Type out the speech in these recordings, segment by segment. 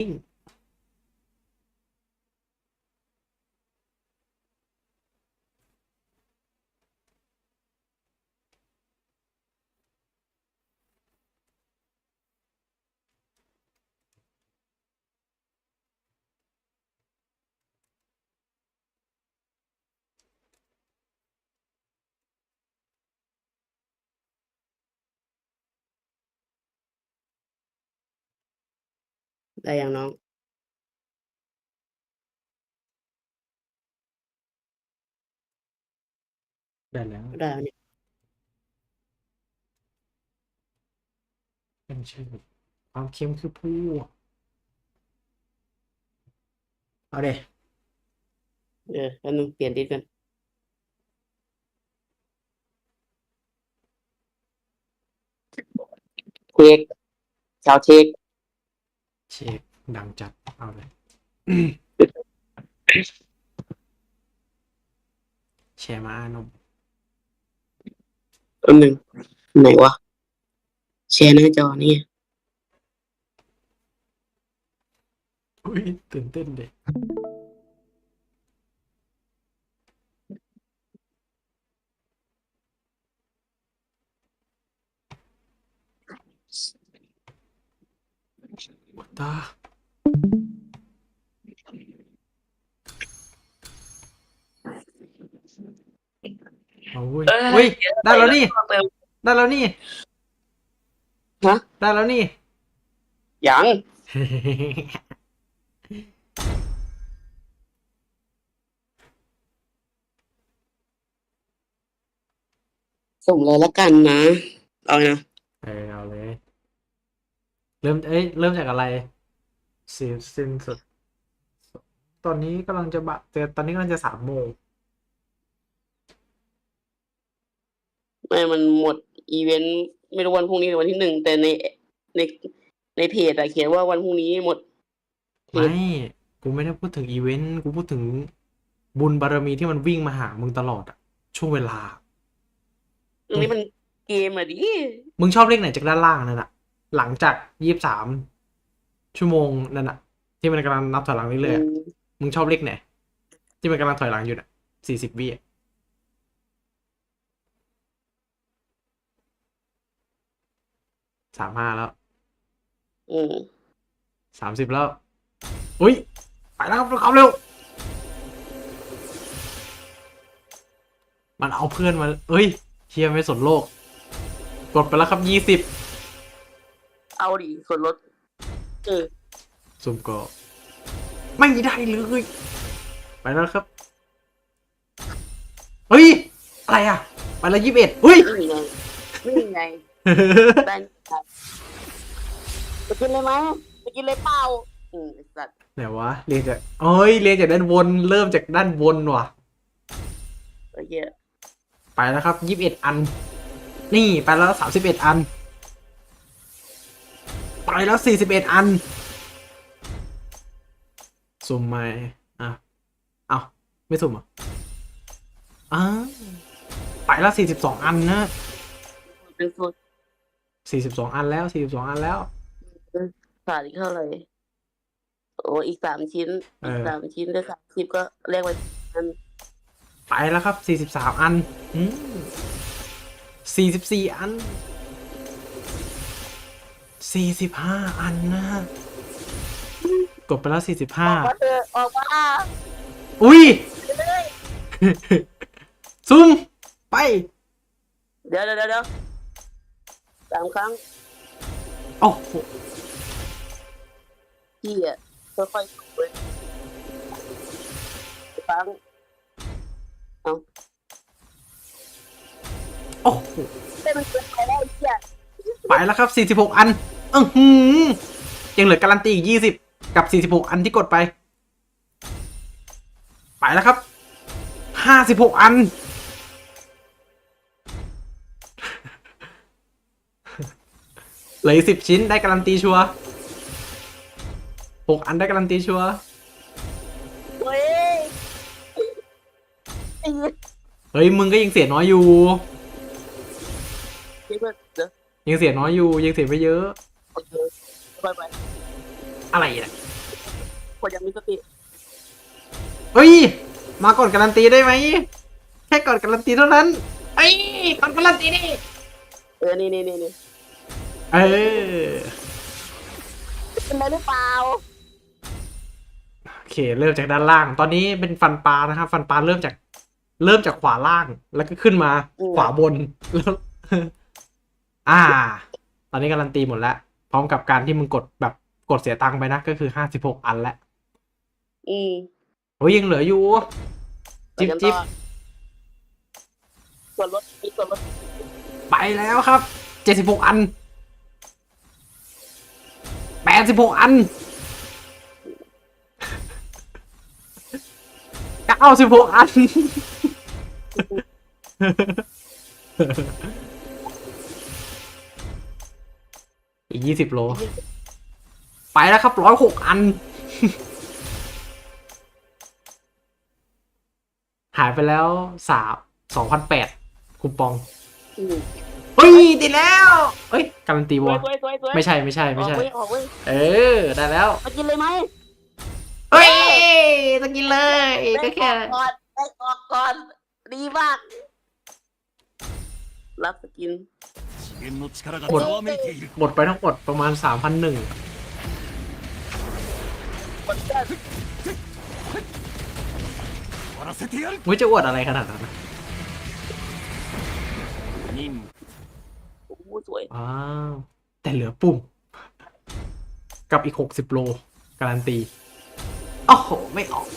thing ได้ยังน้อง ได้แล้วได้แล้วเนี่ยเป็นชื่อความเค็มคือผู้เอาเดเออแป๊บนึงเปลี่ยนดิสกันเช็คชาวเช็ค เช็คดังจัด เอาเลย แชร์มาอานมแป๊บนึงไหนวะแชร์หน้าจอนี่อุ้ยตื่นเต้นเด็ก วั ตา เอาเว้ย เฮ้ย ได้แล้วนี่ได้แล้วนี่ฮะ ได้แล้วนี่ ยังส่งเลยละกันนะ เอานะ เออเอาเลย เริ่ม เอ้ย เริ่มจากอะไรสีสิ้นสุด ตอนนี้กำลังจะบะแต่ตอนนี้กำลังจะสามโมง ไม่มันหมดอีเวนต์ไม่รู้วันพรุ่งนี้หรือวันที่หนึ่งแต่ในในในเพจอะเขียนว่าวันพรุ่งนี้หมดเพจไม่ กูไม่ได้พูดถึงอีเวนต์ กูพูดถึงบุญบารมีที่มันวิ่งมาหามึงตลอดอะช่วงเวลา ตรงนี้มันเกมอะดิ มึงชอบเลขไหนจากด้านล่างนั่นอะ หลังจากยี่สิบสามชั่วโมงนั่นอะที่มันกำลังนับถอยหลังเรื่อยๆอะมึงชอบเลขไหนที่มันกำลังถอยหลังอยู่น่ะสี่สิบวิอะสามห้าแล้วอืมสามสิบแล้ว อุ้ย ไปแล้วครับเขาเร็ว มันเอาเพื่อนมา เอ้ยเชียไม่สนโลก กดไปแล้วครับยี่สิบ เอาดิส่วนลดเออสุ่มก็ไม่ได้เลยไปแล้วครับ เฮ้ย อะไรอะ ไปแล้วยี่สิบเอ็ดเฮ้ย นี่ไงนี่ไงได้ครับไปกินเลยไหมไปกินเลยเปล่าอืมไอ้สัตว์ไหนวะเรียนจากเอ้ยเรียนจากด้านบนเริ่มจากด้านบนว่ะ ไอ้เหี้ย ไปแล้วครับยี่สิบเอ็ดอัน นี่ไปแล้วสามสิบเอ็ดอัน ไปแล้วสี่สิบเอ็ดอันสุ่มไหมอะเอาไม่สุ่มเหรอะอ้าวไปแล้วสี่สิบสองอันนะเป็นสูตรสี่สิบสองอันแล้วสี่สิบสองอันแล้ว ขาดอีกเท่าไหร่โอ้อีกสามชิ้น เอออีอีกสามชิ้นได้สามสิบก็เรียกว่าอันไปแล้วครับสี่สิบสามอันสี่สิบสี่อัน สี่สิบห้าอันนะกดไปแล้วสี่สิบห้าออกมาเถอะออกมาอุ้ย เลยซุ่มไปเดี๋ยวเดี๋ยวเดี๋ยวเดี๋ยวสามครั้งโอ้โหพี่อะค่อยๆสูบเลยครั้งโอ้โหแต่มันเกินไปแล้วไอ้เหี้ยไปแล้วครับสี่สิบหกอัน อือหือยังเหลือการันตีอีกยี่สิบกับสี่สิบหกอันที่กดไป ไปแล้วครับห้าสิบหกอัน เหลือสิบชิ้นได้การันตีชัวร์หกอันได้การันตีชัวร์เว้ยไอ้เหี้ยเฮ้ยมึงก็ยังเสียน้อยอยู่คิดว่าเดี๋ยวยังเสียน้อยอยู่ยังเสียไปเยอะ โอเคค่อยไปอะไรเนี่ยคนยังมีสติเฮ้ย มาก่อนการันตีได้ไหมแค่ก่อนการันตีเท่านั้นเอ้ยก่อนการันตีดิเออนี่นี่นี่นี่เออเป็นไรหรือเปล่าโอเคเริ่มจากด้านล่าง ตอนนี้เป็นฟันปลานะครับ ฟันปลาเริ่มจาก เริ่มจากขวาล่างแล้วก็ขึ้นมา ขวาบนแล้วอ่า ตอนนี้การันตีหมดแล้ว พร้อมกับการที่มึงกดแบบกดเสียตังค์ไปนะก็คือห้าสิบหกอันแล้วอืมโอ้ยยังเหลืออยู่ จิบจิบส่วนลดมีส่วนลดไปแล้วครับเจ็ดสิบหกอันแปดสิบหกอันเก้าสิบหกอัน อีกยี่สิบโล ไปแล้วครับร้อยหกอัน หายไปแล้วสามสองพันแปดคูปองอืมเฮ้ยติดแล้วเฮ้ยการันตีสววยอสวยสวยสวยไม่ใช่ไม่ใช่ไม่ใช่ ออกเว้ยออกเว้ยเออ ได้แล้ว มากินเลยไหมเฮ้ยต้องกินเลยก็แค่ได้ออกก่อนได้ออกก่อน ดีมาก รับสกิน 次元の力がざわめいている หมดไปทั้งหมดประมาณสามพันหนึ่ง กดได้ 終わらせてやる วิจะอวดอะไรขนาดนั้นนะ 任務 โอ้โหสวย ว้าว แต่เหลือปุ่ม กับอีกหกสิบโล การันตี โอ้โห ไม่ออก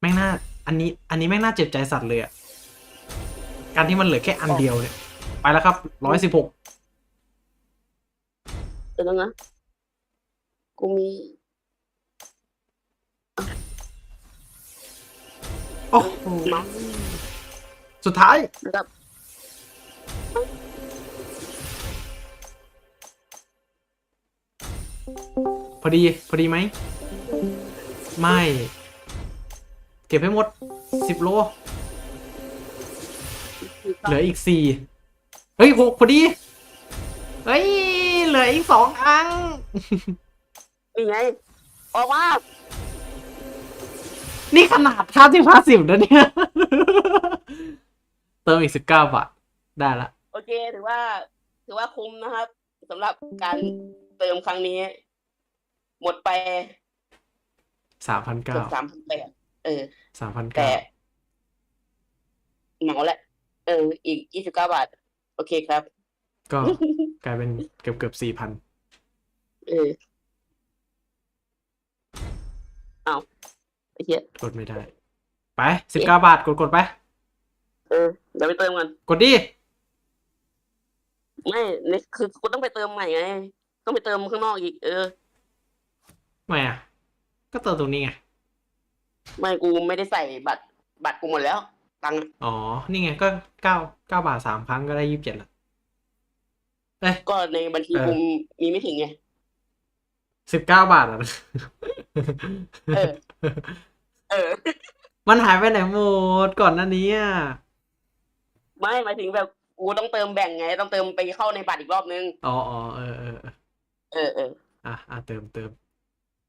แม่งน่า อันนี้ อันนี้แม่งน่าเจ็บใจสัตว์เลยอะ การที่มันเหลือแค่อันเดียวเนี่ย ไปแล้วครับร้อยสิบหกเดี๋ยวนะ กูมีโอ้โหมังสุดท้ายนะครับพอดี พอดีไหม ไม่ เก็บให้หมดสิบโล เหลืออีกสี่เฮ้ยหกพอดี เฮ้ย เหลืออีกสองอังนี่ไงออกมานี่ขนาดค่าที่ห้าสิบนะเนี่ย เติมอีกสิบเก้าบาท ได้ละ โอเค ถือว่า ถือว่าคุ้มนะครับสำหรับการเติมครั้งนี้ หมดไปสามพันเกืเก้าอบสามพันแปดเออสามพันแต่เก้าเหมาแหละ เออ อีกยี่สิบเก้าบาท โอเคครับ ก็กลายเป็นเกือบเกือบสี่พันเออเอาไอ้เหี้ยกดไม่ได้ ไปสิบเก้าบาทกดกดไป เออเดี๋ยวไปเติมกันกดดิไม่เนี่ยคือกูต้องไปเติมใหม่ไง ต้องไปเติมข้างนอกอีก เออไม่อะ ก็เติมตรงนี้ไง ไม่กูไม่ได้ใส่บัตร บัตรกูหมดแล้ว ตังค์อะอ๋อ นี่ไงก็เก้าเก้าบาทสามครั้งก็ได้ยี่สิบเจ็ดละเอ้ย ก็ในบัญชีเออกูมีไม่ถึงไงสิบเก้าบาทอะเออ เออ มันหายไปไหนหมดก่อนหน้านี้อะไม่หมายถึงแบบกูต้องเติมแบ่งไง ต้องเติมไปเข้าในบัตรอีกรอบนึง อ๋ออ๋อเออเออเออเออเอออะอะเติมเติม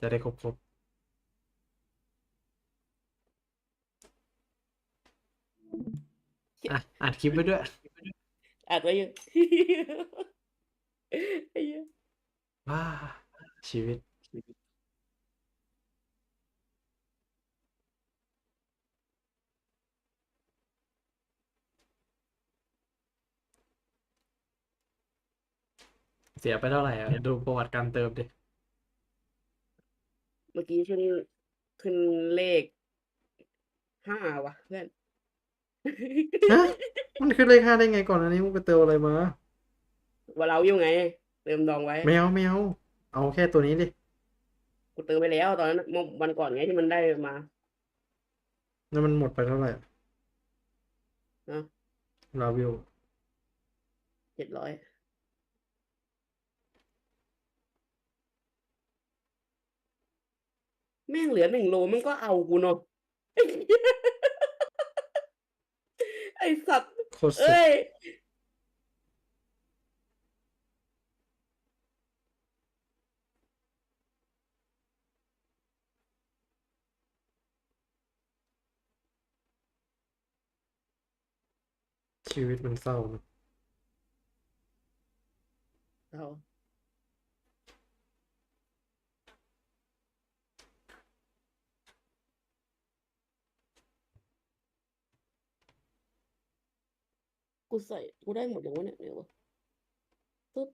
จะได้ครบครบ อะอัดคลิปไปด้วยอาจจะเยอะไอ้เหี้ยว้าชีวิต เสียไปเท่าไหร่อะ ดูประวัติการเติมดิ เมื่อกี้ขึ้นขึ้นเลขห้าวะเพื่อน ฮะมันขึ้นเลขห้าได้ไงก่อนอันนี้มึงไปเติมอะไรมา ว่าเราอยู่ไง เติมดองไว้ ไม่เอาไม่เอาเอาแค่ตัวนี้ดิ กูเติมไปแล้วตอนนั้นเมื่อวันก่อนไงที่มันได้มา แล้วมันหมดไปเท่าไหร่นะลาวิวเจ็ดร้อยแม่งเหลือหนึ่งโลมันก็เอากูเนาะ ไอสัตว์เอ้ย ชีวิตมันเศร้านะเอา กูใส่กูได้หมดอย่างวะเนี่ยเดี๋ยววะ